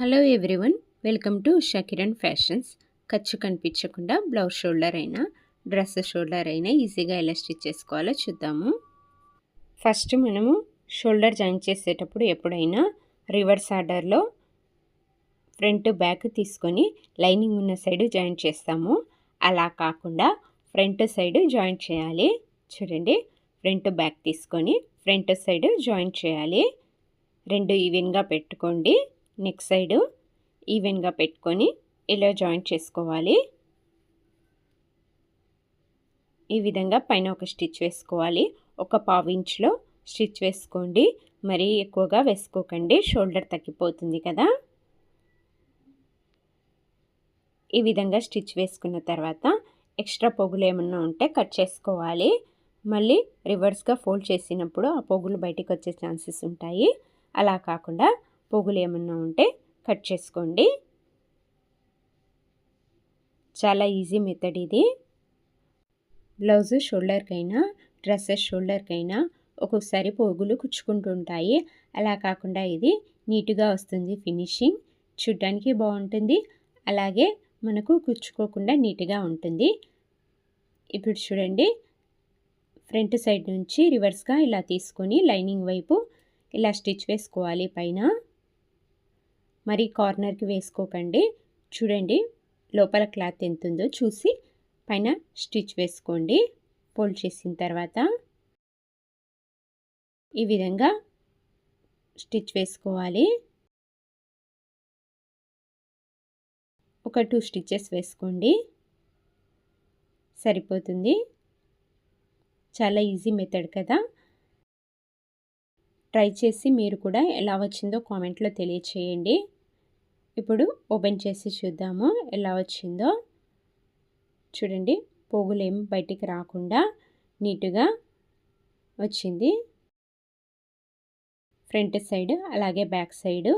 Hello everyone welcome to షకిరణ్ Kiran fashions. ఖర్చు కనిపించకుండా బ్లౌజ్ షోల్డర్ అయినా డ్రెస్ షోల్డర్ అయినా ఈజీగా ఎలా స్టిచ్ చేసుకోవాలో చూద్దాము. ఫస్ట్ మనము షోల్డర్ జాయిన్ చేసేటప్పుడు ఎప్పుడైనా రివర్స్ ఆర్డర్లో ఫ్రంట్ బ్యాక్ తీసుకొని లైనింగ్ ఉన్న సైడ్ జాయిన్ చేస్తాము. అలా కాకుండా ఫ్రంట్ సైడ్ జాయిన్ చేయాలి. చూడండి ఫ్రంట్ బ్యాక్ తీసుకొని ఫ్రంట్ సైడ్ జాయిన్ చేయాలి. రెండు ఈవెన్గా పెట్టుకోండి. నెక్ సైడ్ ఈవెన్గా పెట్టుకొని ఇలా జాయింట్ చేసుకోవాలి. ఈ విధంగా పైన ఒక స్టిచ్ వేసుకోవాలి. ఒక పావుంచ్లో స్టిచ్ వేసుకోండి. మరీ ఎక్కువగా వేసుకోకండి. షోల్డర్ తగ్గిపోతుంది కదా. ఈ విధంగా స్టిచ్ వేసుకున్న తర్వాత ఎక్స్ట్రా పొగులు ఏమన్నా ఉంటే కట్ చేసుకోవాలి. మళ్ళీ రివర్స్గా ఫోల్డ్ చేసినప్పుడు ఆ పొగులు బయటికి వచ్చే ఛాన్సెస్ ఉంటాయి. అలా కాకుండా పొగులు ఏమన్నా ఉంటే కట్ చేసుకోండి. చాలా ఈజీ మెథడ్ ఇది. బ్లౌజ్ షోల్డర్కైనా డ్రెస్సెస్ షోల్డర్కైనా ఒక్కొక్కసారి పోగులు కుచ్చుకుంటుంటాయి. అలా కాకుండా ఇది నీట్గా వస్తుంది ఫినిషింగ్. చూడ్డానికి బాగుంటుంది. అలాగే మనకు కుచ్చుకోకుండా నీట్గా ఉంటుంది. ఇప్పుడు చూడండి. ఫ్రంట్ సైడ్ నుంచి రివర్స్గా ఇలా తీసుకొని లైనింగ్ వైపు ఇలా స్టిచ్ వేసుకోవాలి పైన. మరి కార్నర్కి వేసుకోకండి. చూడండి లోపల క్లాత్ ఎంత ఉందో చూసి పైన స్టిచ్ వేసుకోండి. ఫోల్డ్ చేసిన తర్వాత ఈ విధంగా స్టిచ్ వేసుకోవాలి. ఒక టూ స్టిచ్చెస్ వేసుకోండి. సరిపోతుంది. చాలా ఈజీ మెథడ్ కదా. ట్రై చేసి మీరు కూడా ఎలా వచ్చిందో కామెంట్లో తెలియచేయండి. ఇప్పుడు ఓపెన్ చేసి చూద్దాము. ఎలా వచ్చిందో. చూడండి పోగులేం బయటికి రాకుండా నీట్గా వచ్చింది. ఫ్రంట్ సైడ్ అలాగే బ్యాక్ సైడ్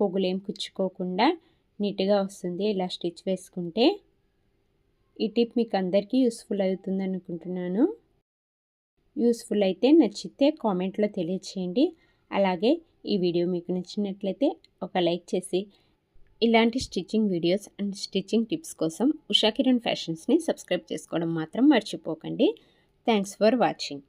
పోగులేం కుచ్చుకోకుండా నీట్గా వస్తుంది. ఇలా స్టిచ్ వేసుకుంటే ఈ టిప్ మీకు అందరికీ యూస్ఫుల్ అవుతుంది అనుకుంటున్నాను. యూస్ఫుల్ అయితే నచ్చితే కామెంట్లో తెలియచేయండి. అలాగే ఈ వీడియో మీకు నచ్చినట్లయితే ఒక లైక్ చేసి ఇలాంటి stitching videos and stitching tips కోసం ఉషా కిరణ్ ఫ్యాషన్స్ని సబ్స్క్రైబ్ చేసుకోవడం మాత్రం మర్చిపోకండి. Thanks for watching.